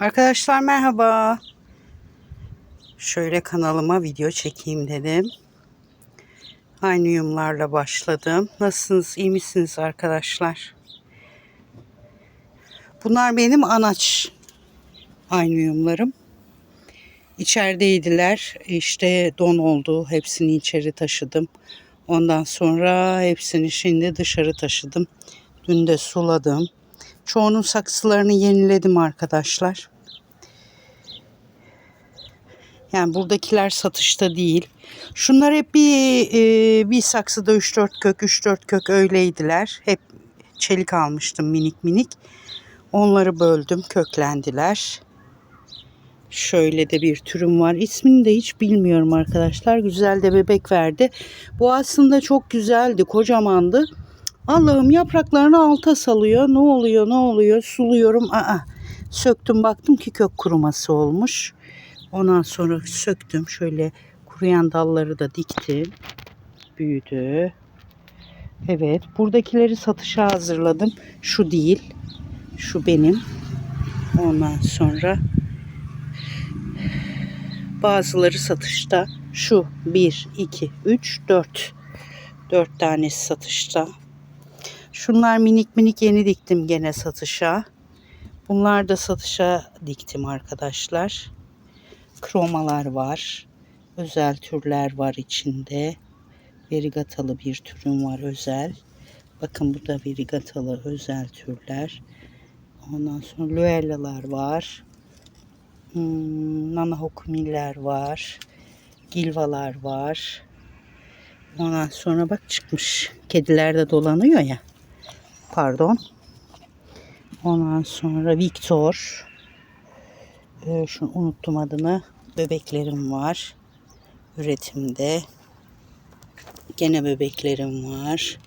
Arkadaşlar merhaba. Şöyle kanalıma video çekeyim dedim. Aynı yumlarla başladım. Nasılsınız? iyi misiniz arkadaşlar? Bunlar benim anaç aynı yumlarım. İçerideydiler. İşte don oldu. Hepsini içeri taşıdım. Ondan sonra hepsini şimdi dışarı taşıdım. Dün de suladım. Çoğunun saksılarını yeniledim arkadaşlar. Yani buradakiler satışta değil. Şunlar hep bir e, bir saksıda 3-4 kök, 3-4 kök öyleydiler. Hep çelik almıştım minik minik. Onları böldüm, köklendiler. Şöyle de bir türüm var. İsmini de hiç bilmiyorum arkadaşlar. Güzel de bebek verdi. Bu aslında çok güzeldi, kocamandı. Allah'ım yapraklarını alta salıyor. Ne oluyor, ne oluyor? Suluyorum. Aa, söktüm baktım ki kök kuruması olmuş. Ondan sonra söktüm. Şöyle kuruyan dalları da diktim. Büyüdü. Evet, buradakileri satışa hazırladım. Şu değil. Şu benim. Ondan sonra bazıları satışta. Şu 1, 2, 3, 4. 4 tanesi satışta. Şunlar minik minik yeni diktim gene satışa. Bunlar da satışa diktim arkadaşlar. Kromalar var. Özel türler var içinde. Verigatalı bir türüm var özel. Bakın bu da verigatalı özel türler. Ondan sonra Luellalar var. Hmm, Nanahokumiller var. Gilvalar var. Ondan sonra bak çıkmış. Kediler de dolanıyor ya. Pardon. Ondan sonra Victor. Şunu unuttum adını. Bebeklerim var. Üretimde. Gene bebeklerim var.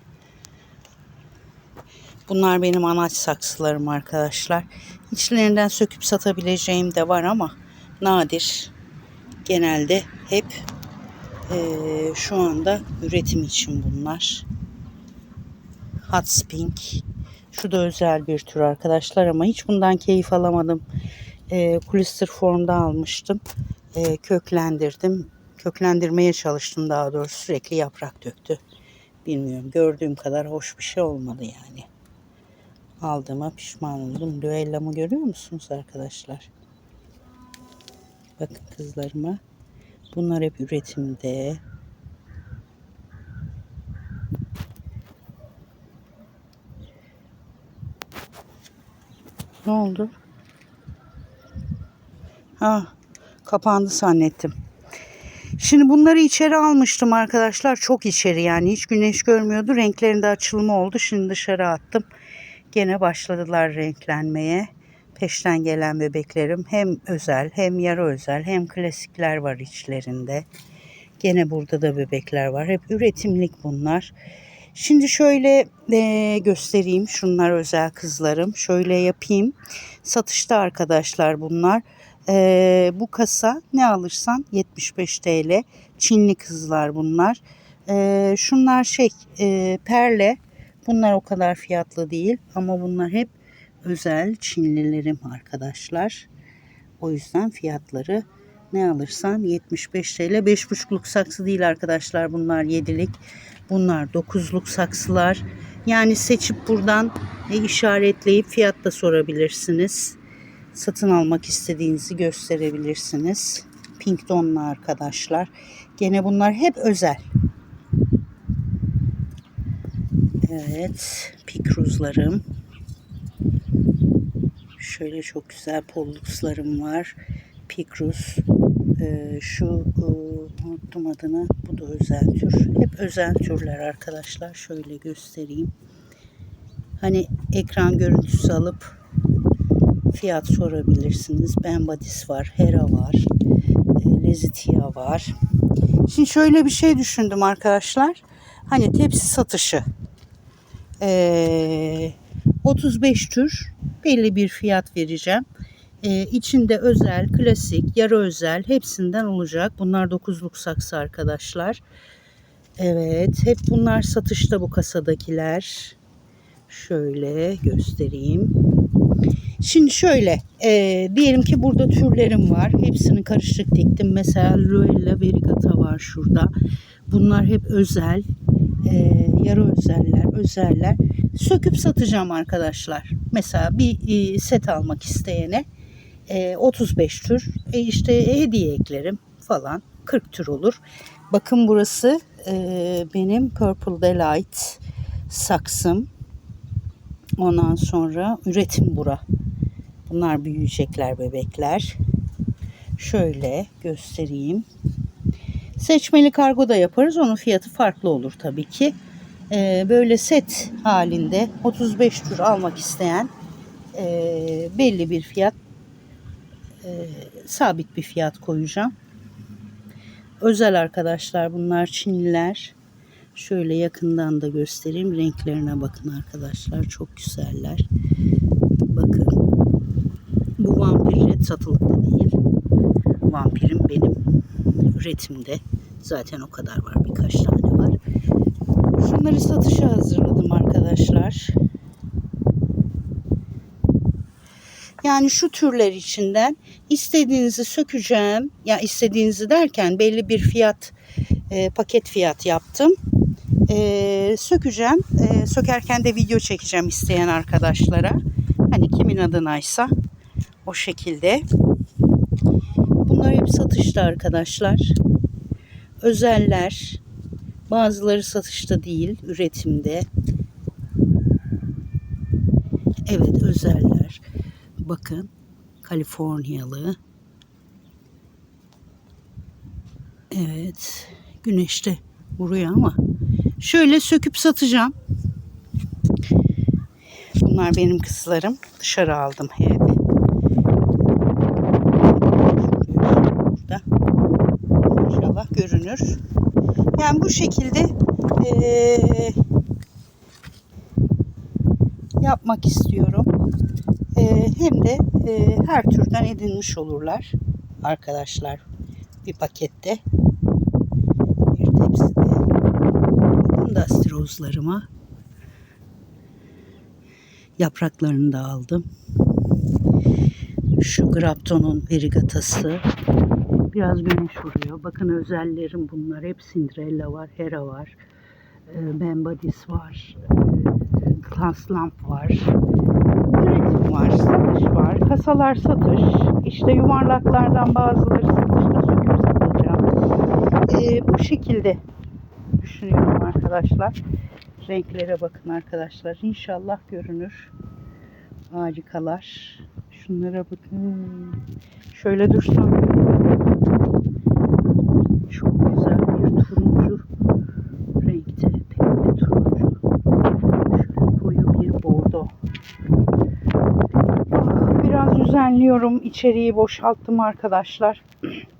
Bunlar benim anaç saksılarım arkadaşlar. İçlerinden söküp satabileceğim de var ama nadir. Genelde hep eee, şu anda üretim için bunlar. Hot Pink. Şu da özel bir tür arkadaşlar ama hiç bundan keyif alamadım. E, Kulister formda almıştım. E, köklendirdim. Köklendirmeye çalıştım daha doğrusu. Sürekli yaprak döktü. Bilmiyorum. Gördüğüm kadar hoş bir şey olmadı yani. Aldığıma pişman oldum. Düellamı görüyor musunuz arkadaşlar? Bakın kızlarıma. Bunlar hep üretimde. Ne oldu? Ha, kapandı zannettim. Şimdi bunları içeri almıştım arkadaşlar. Çok içeri yani hiç güneş görmüyordu. Renklerinde açılma oldu. Şimdi dışarı attım. Gene başladılar renklenmeye. Peşten gelen bebeklerim hem özel hem yarı özel hem klasikler var içlerinde. Gene burada da bebekler var. Hep üretimlik bunlar. Şimdi şöyle e, göstereyim. Şunlar özel kızlarım. Şöyle yapayım. Satışta arkadaşlar bunlar. E, bu kasa ne alırsan 75 TL. Çinli kızlar bunlar. E, şunlar şey e, perle. Bunlar o kadar fiyatlı değil. Ama bunlar hep özel Çinlilerim arkadaşlar. O yüzden fiyatları ne alırsan 75 TL. 5,5'luk saksı değil arkadaşlar bunlar 7'lik. Bunlar 9'luk saksılar. Yani seçip buradan e, işaretleyip fiyat da sorabilirsiniz. Satın almak istediğinizi gösterebilirsiniz. Pink donlu arkadaşlar. Gene bunlar hep özel. Evet. Pikruzlarım. Şöyle çok güzel polluxlarım var. Pikruz. Ee, şu e, unuttum adını. Bu da özel tür. Hep özel türler arkadaşlar. Şöyle göstereyim. Hani ekran görüntüsü alıp fiyat sorabilirsiniz. Bembadis var. Hera var. E, Lezitia var. Şimdi şöyle bir şey düşündüm arkadaşlar. Hani tepsi satışı. Ee, 35 tür belli bir fiyat vereceğim. Ee, içinde özel, klasik, yarı özel hepsinden olacak. Bunlar 9'luk saksı arkadaşlar. Evet, hep bunlar satışta bu kasadakiler. Şöyle göstereyim. Şimdi şöyle e, diyelim ki burada türlerim var. Hepsini karışık diktim. Mesela Ruella verigata var şurada. Bunlar hep özel. E, yarı özeller, özeller. Söküp satacağım arkadaşlar. Mesela bir e, set almak isteyene e, 35 tür. E, işte hediye eklerim falan. 40 tür olur. Bakın burası e, benim Purple Delight saksım. Ondan sonra üretim bura. Bunlar büyüyecekler bebekler. Şöyle göstereyim. Seçmeli kargo da yaparız. Onun fiyatı farklı olur tabii ki. Ee, böyle set halinde 35 tür almak isteyen e, belli bir fiyat e, sabit bir fiyat koyacağım. Özel arkadaşlar bunlar Çinliler. Şöyle yakından da göstereyim. Renklerine bakın arkadaşlar. Çok güzeller. Bakın. Bu vampir red satılıkta değil. Vampirim benim üretimde. Zaten o kadar var. Birkaç tane var. Şunları satışa hazırladım arkadaşlar. Yani şu türler içinden istediğinizi sökeceğim. Ya istediğinizi derken belli bir fiyat e, paket fiyat yaptım. E, sökeceğim. E, sökerken de video çekeceğim isteyen arkadaşlara. Hani kimin adınaysa o şekilde. Bunlar hep satışta arkadaşlar. Özeller. Bazıları satışta değil, üretimde. Evet, özeller. Bakın, Kaliforniyalı. Evet, güneşte vuruyor ama şöyle söküp satacağım. Bunlar benim kızlarım. Dışarı aldım hep. Burada. İnşallah görünür. Yani bu şekilde eee, yapmak istiyorum. Eee, hem de eee, her türden edinmiş olurlar arkadaşlar. Bir pakette. Bir tepside. Astrozlarıma. Yapraklarını da aldım. Şu Grapton'un verigatası. Biraz güneş vuruyor. Bakın özellerim bunlar. Hep Cinderella var, Hera var. E, Bembadis var. E, Class Lamp var. Üretim var, satış var. Kasalar satış. İşte yuvarlaklardan bazıları satışta söküp satacağım. E, bu şekilde düşünüyorum arkadaşlar. Renklere bakın arkadaşlar. İnşallah görünür. Harikalar. Şunlara bakın. Şöyle dursam çok güzel bir turuncu renkte. Pembe turuncu. Şöyle koyu bir bordo. Biraz düzenliyorum. İçeriği boşalttım arkadaşlar.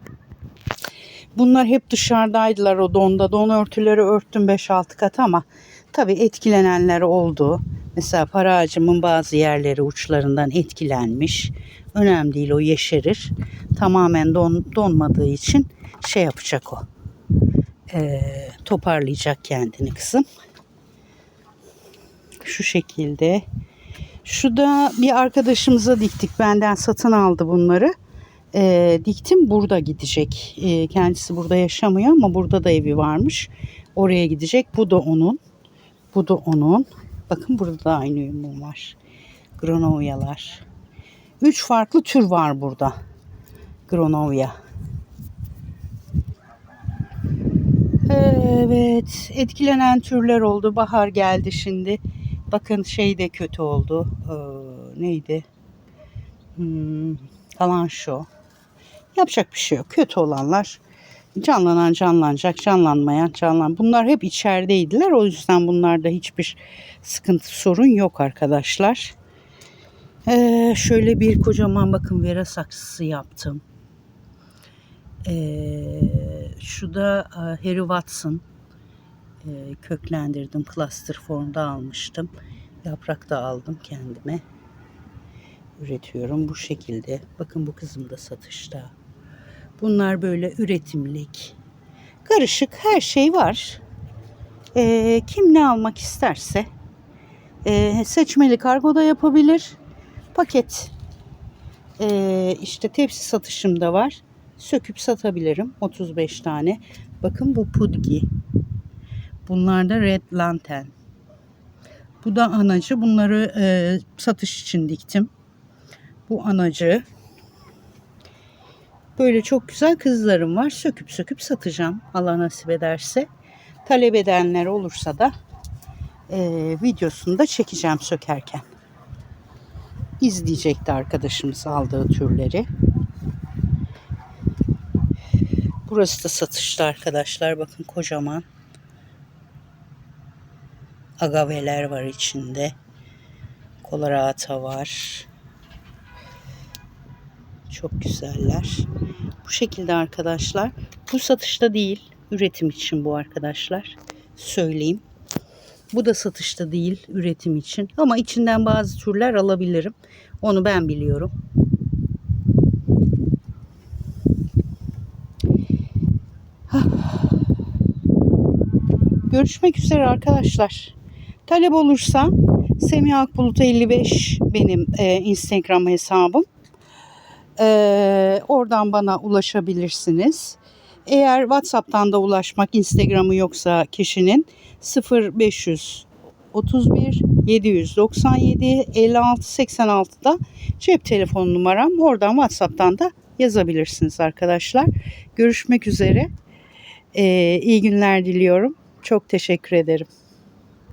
Bunlar hep dışarıdaydılar o donda. Don örtüleri örttüm 5-6 kat ama tabii etkilenenler oldu. Mesela para ağacımın bazı yerleri uçlarından etkilenmiş. Önemli değil o yeşerir. Tamamen don, donmadığı için şey yapacak o. Ee, toparlayacak kendini kızım. Şu şekilde. Şu da bir arkadaşımıza diktik. Benden satın aldı bunları. Ee, diktim burada gidecek. Ee, kendisi burada yaşamıyor ama burada da evi varmış. Oraya gidecek. Bu da onun. Bu da onun. Bakın burada da aynı uyumum var. Gronovialar. Üç farklı tür var burada. Gronovia. Evet. Etkilenen türler oldu. Bahar geldi şimdi. Bakın şey de kötü oldu. Ee, neydi? Hmm, kalan şu. Yapacak bir şey yok. Kötü olanlar canlanan canlanacak, canlanmayan canlan. Bunlar hep içerideydiler. O yüzden bunlarda hiçbir sıkıntı sorun yok arkadaşlar. Ee, şöyle bir kocaman bakın vera saksısı yaptım. Ee, şu da e, Harry Watson Ee, köklendirdim. Cluster formda almıştım. Yaprak da aldım kendime. Üretiyorum bu şekilde. Bakın bu kızım da satışta. Bunlar böyle üretimlik. Karışık her şey var. Ee, kim ne almak isterse e, seçmeli kargo da yapabilir. paket ee, işte tepsi satışım da var. Söküp satabilirim 35 tane. Bakın bu pudgi. Bunlar da red lantern. Bu da anacı. Bunları e, satış için diktim. Bu anacı. Böyle çok güzel kızlarım var. Söküp söküp satacağım. Allah nasip ederse. Talep edenler olursa da e, videosunu da çekeceğim sökerken. İzleyecekti arkadaşımız aldığı türleri. Burası da satışta arkadaşlar. Bakın kocaman. Agaveler var içinde. Kolorata var. Çok güzeller. Bu şekilde arkadaşlar. Bu satışta değil. Üretim için bu arkadaşlar. Söyleyeyim. Bu da satışta değil. Üretim için. Ama içinden bazı türler alabilirim. Onu ben biliyorum. Görüşmek üzere arkadaşlar. Talep olursa Semih Akbulut 55 benim e, Instagram hesabım. E, oradan bana ulaşabilirsiniz. Eğer WhatsApp'tan da ulaşmak Instagram'ı yoksa kişinin 0500 31 797 56 86'da cep telefon numaram. Oradan WhatsApp'tan da yazabilirsiniz arkadaşlar. Görüşmek üzere. Ee, iyi günler diliyorum. Çok teşekkür ederim.